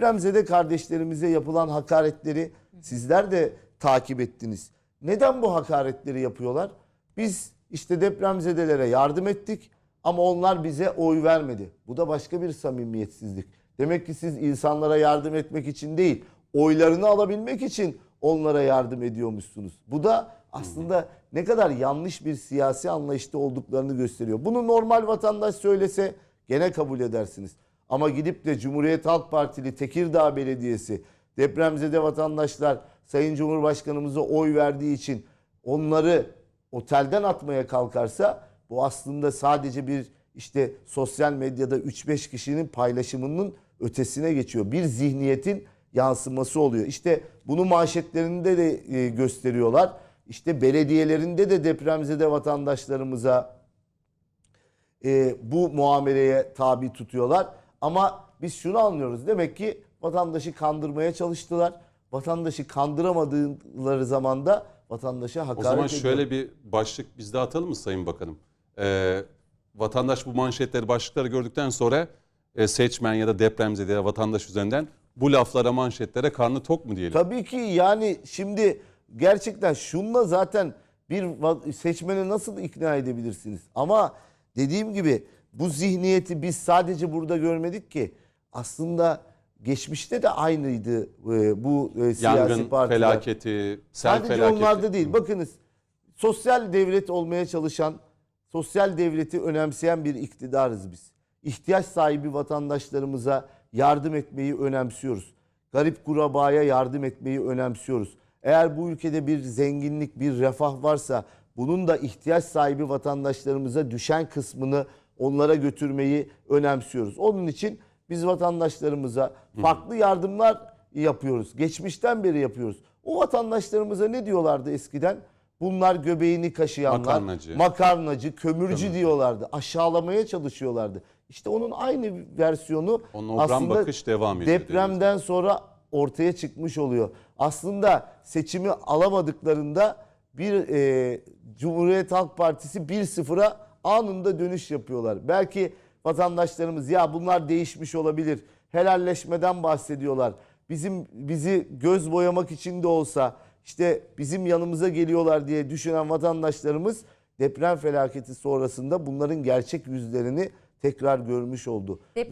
Depremzede kardeşlerimize yapılan hakaretleri sizler de takip ettiniz. Neden bu hakaretleri yapıyorlar? Biz işte depremzedelere yardım ettik ama onlar bize oy vermedi. Bu da başka bir samimiyetsizlik. Demek ki siz insanlara yardım etmek için değil, oylarını alabilmek için onlara yardım ediyormuşsunuz. Bu da aslında ne kadar yanlış bir siyasi anlayışta olduklarını gösteriyor. Bunu normal vatandaş söylese gene kabul edersiniz. Ama gidip de Cumhuriyet Halk Partili Tekirdağ Belediyesi depremzede vatandaşlar Sayın Cumhurbaşkanımıza oy verdiği için onları otelden atmaya kalkarsa bu aslında sadece bir işte sosyal medyada 3-5 kişinin paylaşımının ötesine geçiyor. Bir zihniyetin yansıması oluyor. İşte bunu manşetlerinde de e, gösteriyorlar. İşte belediyelerinde de depremzede vatandaşlarımıza e, bu muameleye tabi tutuyorlar. Ama biz şunu anlıyoruz. Demek ki vatandaşı kandırmaya çalıştılar. Vatandaşı kandıramadıkları zaman da vatandaşa hakaret O zaman ediyor. şöyle bir başlık biz de atalım mı Sayın Bakanım? Ee, vatandaş bu manşetleri, başlıkları gördükten sonra e, seçmen ya da depremzede vatandaş üzerinden bu laflara, manşetlere karnı tok mu diyelim? Tabii ki yani şimdi gerçekten şunla zaten bir seçmeni nasıl ikna edebilirsiniz? Ama dediğim gibi bu zihniyeti biz sadece burada görmedik ki. Aslında geçmişte de aynıydı e, bu e, siyasi Yangın partiler. felaketi, sel Sadece felaketi. onlarda değil. Bakınız sosyal devlet olmaya çalışan, sosyal devleti önemseyen bir iktidarız biz. İhtiyaç sahibi vatandaşlarımıza yardım etmeyi önemsiyoruz. Garip kurabaya yardım etmeyi önemsiyoruz. Eğer bu ülkede bir zenginlik, bir refah varsa bunun da ihtiyaç sahibi vatandaşlarımıza düşen kısmını onlara götürmeyi önemsiyoruz. Onun için biz vatandaşlarımıza farklı yardımlar yapıyoruz. Geçmişten beri yapıyoruz. O vatandaşlarımıza ne diyorlardı eskiden? Bunlar göbeğini kaşıyanlar, Makarnacı. makarnacı, kömürcü diyorlardı. Aşağılamaya çalışıyorlardı. İşte onun aynı versiyonu Onun obran aslında bakış devam ediyor depremden sonra ortaya çıkmış oluyor. Aslında seçimi alamadıklarında bir e, Cumhuriyet Halk Partisi 1-0'a anında dönüş yapıyorlar. Belki vatandaşlarımız ya bunlar değişmiş olabilir. Helalleşmeden bahsediyorlar. Bizim bizi göz boyamak için de olsa işte bizim yanımıza geliyorlar diye düşünen vatandaşlarımız deprem felaketi sonrasında bunların gerçek yüzlerini tekrar görmüş oldu. Deprem